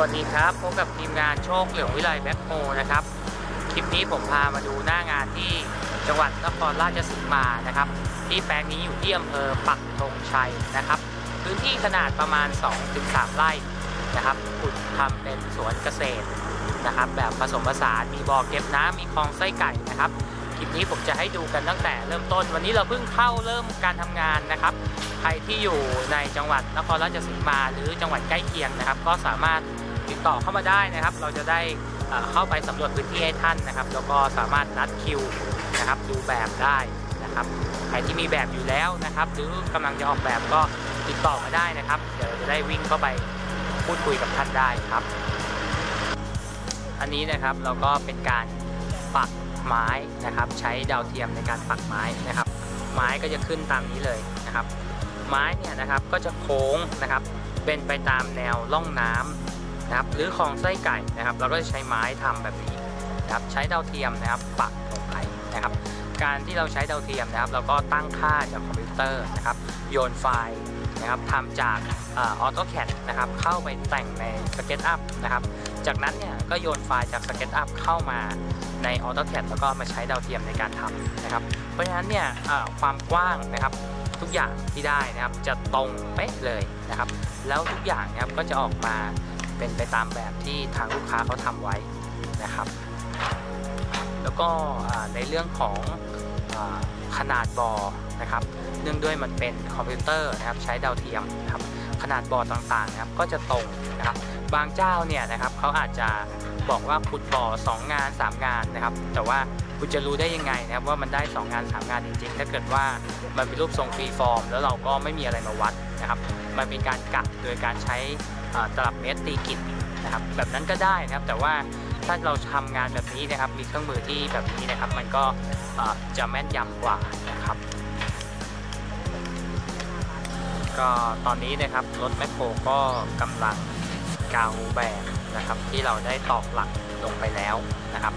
วัสดีครับพบกับทีมงานโชคเหลืองวิไลแบ็คโฮนะครับ คลิปนี้ผมพามาดูหน้างานที่จังหวัดนครราชสีมานะครับ ที่แปลงนี้อยู่ที่อำเภอปักธงชัยนะครับ พื้นที่ขนาดประมาณ 2-3 ไร่นะครับขุดทำเป็นสวนเกษตรนะครับ แบบผสมผสานมีบ่อเก็บน้ำมีคลองไส้ไก่นะครับคลิปนี้ผมจะให้ดูกันตั้งแต่เริ่มต้น วันนี้เราเพิ่งเข้าเริ่มการทำงานนะครับใครที่อยู่ในจังหวัดนครราชสีมาหรือจังหวัดใกล้เคียงนะครับ ก็สามารถ ติดต่อเข้ามาได้นะครับ เราจะได้เข้าไปสำรวจพื้นที่ให้ท่านนะครับ แล้วก็สามารถนัดคิวนะครับดูแบบได้นะครับใครที่มีแบบอยู่แล้วนะครับ หรือกำลังจะออกแบบก็ติดต่อมาได้นะครับ เดี๋ยวจะได้วิ่งเข้าไปพูดคุยกับท่านได้ครับ อันนี้นะครับเราก็เป็นการปักไม้นะครับ ใช้ดาวเทียมในการปักไม้นะครับ ไม้ก็จะขึ้นตามนี้เลยนะครับ ไม้เนี่ยนะครับก็จะโค้งนะครับ เป็นไปตามแนวล่องน้ำ นะครับหรือคลองไส้ไก่นะครับ เราก็จะใช้ไม้ทำแบบนี้นะครับใช้ดาวเทียมนะครับปักลงไปนะครับ การที่เราใช้ดาวเทียมนะครับ เราก็ตั้งค่าจากคอมพิวเตอร์นะครับ โยนไฟล์นะครับทำจากออโต้แคดนะครับเข้าไปแต่งใน SketchUp นะครับ จากนั้นเนี่ยก็โยนไฟล์จาก SketchUp เข้ามาใน AutoCAD แล้วก็มาใช้ดาวเทียมในการทำนะครับ เพราะฉะนั้นเนี่ยความกว้างนะครับทุกอย่างที่ได้นะครับจะตรงเป๊ะเลยนะครับ แล้วทุกอย่างนะครับก็จะออกมา เป็นไปตามแบบที่ทางลูกค้าเขาทำไว้นะครับ แล้วก็ในเรื่องของอขนาดบอนะครับ เนื่องด้วยมันเป็นคอมพิวเตอร์นะครับใช้ดาวเทียมนะครับขนาดบอต่างๆนะครับก็จะตรงนะครับบางเจ้าเนี่ยนะครับเขาอาจจะ บอกว่าขุดบ่อ 2 งาน 3 งานนะครับ แต่ว่าคุณจะรู้ได้ยังไงนะครับว่ามันได้ 2 งาน 3 งานจริงๆ ถ้าเกิดว่ามันเป็นรูปทรงฟรีฟอร์ม แล้วเราก็ไม่มีอะไรมาวัดนะครับ มันเป็นการกะโดยการใช้ตลับเมตรตีกิจนะครับแบบนั้นก็ได้นะครับ แต่ว่าถ้าเราทำงานแบบนี้นะครับ มีเครื่องมือที่แบบนี้นะครับ มันก็จะแม่นยำกว่านะครับ ก็ตอนนี้นะครับรถแมคโครก็กำลังเกาแบบ นะครับ ที่เราได้ตอกหลักลงไปแล้วนะครับ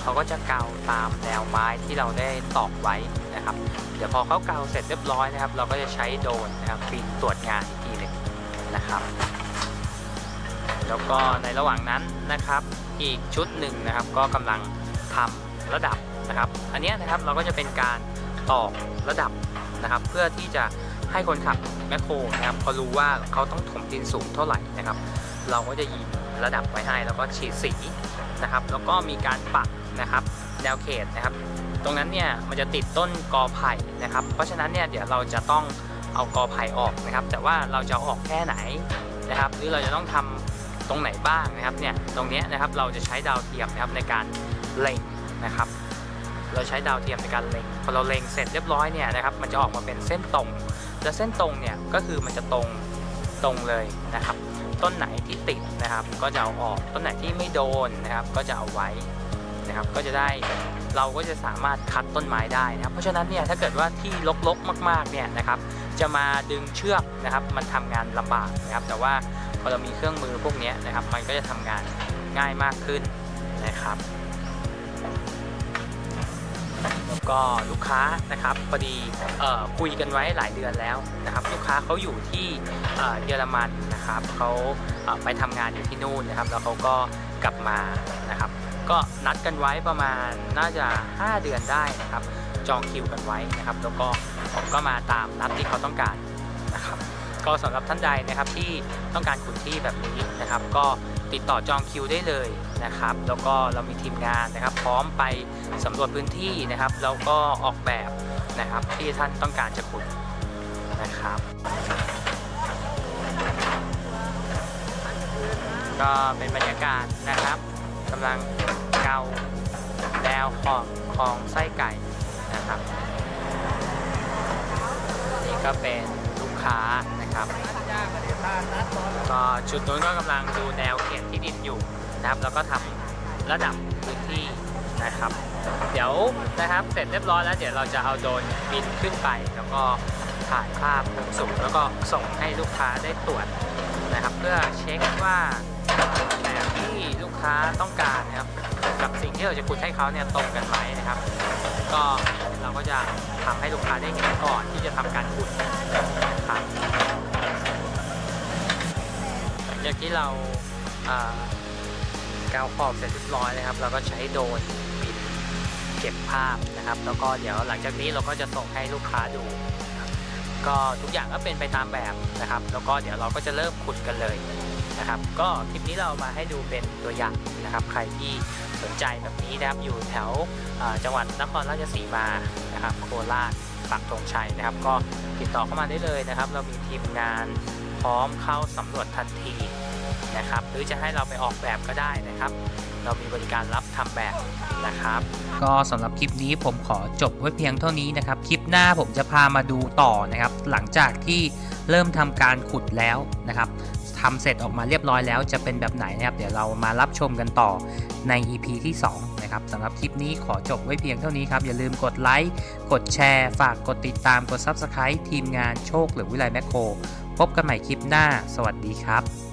เขาก็จะเกาตามแนวไม้ที่เราได้ตอกไว้นะครับ เดี๋ยวพอเขาเกาเสร็จเรียบร้อยนะครับ เราก็จะใช้โดนนะครับบินตรวจงานอีกทีหนึ่งนะครับ แล้วก็ในระหว่างนั้นนะครับ อีกชุดหนึ่งนะครับ ก็กำลังทำระดับนะครับ อันนี้นะครับเราก็จะเป็นการตอกระดับนะครับ เพื่อที่จะให้คนขับแมคโครนะครับเขารู้ว่าเขาต้องถมดินสูงเท่าไหร่นะครับ เราก็จะยิง ระดับไว้ให้ แล้วก็ฉีดสีนะครับ แล้วก็มีการปักนะครับแนวเขตนะครับ ตรงนั้นเนี่ยมันจะติดต้นกอไผ่นะครับ เพราะฉะนั้นเนี่ยเดี๋ยวเราจะต้องเอากอไผ่ออกนะครับ แต่ว่าเราจะออกแค่ไหนนะครับ หรือเราจะต้องทำตรงไหนบ้างนะครับเนี่ยตรงนี้นะครับเราจะใช้ดาวเทียมนะครับในการเล็งนะครับ เราใช้ดาวเทียมในการเล็งพอเราเล็งเสร็จเรียบร้อยเนี่ยนะครับ มันจะออกมาเป็นเส้นตรง และเส้นตรงเนี่ยก็คือมันจะตรงตรงเลยนะครับ ต้นไหนที่ติดนะครับ ก็จะเอาออกต้นไหนที่ไม่โดนนะครับ ก็จะเอาไว้นะครับ ก็จะได้เราก็จะสามารถคัดต้นไม้ได้นะครับ เพราะฉะนั้นเนี่ยถ้าเกิดว่าที่รกๆมากๆเนี่ยนะครับ จะมาดึงเชือกนะครับ มันทำงานลำบากนะครับ แต่ว่าพอเรามีเครื่องมือพวกนี้นะครับ มันก็จะทำงานง่ายมากขึ้นนะครับ ก็ลูกค้านะครับพอดีคุยกันไว้หลายเดือนแล้วนะครับ ลูกค้าเขาอยู่ที่เยอรมันนะครับเขาไปทำงานอยู่ที่นู่นนะครับ แล้วเขาก็กลับมานะครับ ก็นัดกันไว้ประมาณน่าจะ 5 เดือนได้นะครับ จองคิวกันไว้นะครับ แล้วก็ผมก็มาตามนัดที่เขาต้องการนะครับ ก็สำหรับท่านใดนะครับที่ต้องการขุนที่แบบนี้นะครับ ก็ ติดต่อจองคิวได้เลยนะครับ แล้วก็เรามีทีมงานนะครับ พร้อมไปสำรวจพื้นที่นะครับแล้วก็ออกแบบนะครับที่ท่านต้องการจะขุดนะครับ ก็เป็นบรรยากาศนะครับกำลังเกาแนวของของไส้ไก่นะครับ นี่ก็เป็นลูกค้านะครับ ก็จุดนู้นก็กำลังดูแนวเขตที่ดินอยู่นะครับ แล้วก็ทำระดับพื้นที่นะครับ เดี๋ยวนะครับเสร็จเรียบร้อยแล้วเดี๋ยวเราจะเอาโดรนบินขึ้นไป แล้วก็ถ่ายภาพมุมสูงแล้วก็ส่งให้ลูกค้าได้ตรวจนะครับ เพื่อเช็คว่าแบบที่ลูกค้าต้องการนะครับ กับสิ่งที่เราจะขุดให้เขาเนี่ยตรงกันไหมนะครับ ก็เราก็จะทำให้ลูกค้าได้เห็นก่อนที่จะทำการขุด นะครับอย่างที่เราอ่ากาวขอบเสร็จเรียบร้อยนะครับ เราก็ใช้โดรนบินเก็บภาพนะครับ แล้วก็เดี๋ยวหลังจากนี้เราก็จะส่งให้ลูกค้าดูก็ทุกอย่างก็เป็นไปตามแบบนะครับ แล้วก็เดี๋ยวเราก็จะเริ่มขุดกันเลยนะครับ ก็คลิปนี้เรามาให้ดูเป็นตัวอย่างนะครับ ใครที่สนใจแบบนี้นะครับอยู่แถวจังหวัดนครราชสีมานะครับโคราชปักธงชัยนะครับ ก็ติดต่อเข้ามาได้เลยนะครับ เรามีทีมงาน พร้อมเข้าสำรวจทันทีนะครับหรือจะให้เราไปออกแบบก็ได้นะครับ เรามีบริการรับทำแบบนะครับ ก็สำหรับคลิปนี้ผมขอจบไว้เพียงเท่านี้นะครับ คลิปหน้าผมจะพามาดูต่อนะครับ หลังจากที่เริ่มทำการขุดแล้วนะครับ ทำเสร็จออกมาเรียบร้อยแล้วจะเป็นแบบไหนนะครับ เดี๋ยวเรามารับชมกันต่อใน EP ที่ 2 นะครับสำหรับคลิปนี้ขอจบไว้เพียงเท่านี้ครับ อย่าลืมกดไลค์กดแชร์ ฝากกดติดตามกด Subscribe ทีมงานโชคหรือวิไลแมคโครพบกันใหม่คลิปหน้า สวัสดีครับ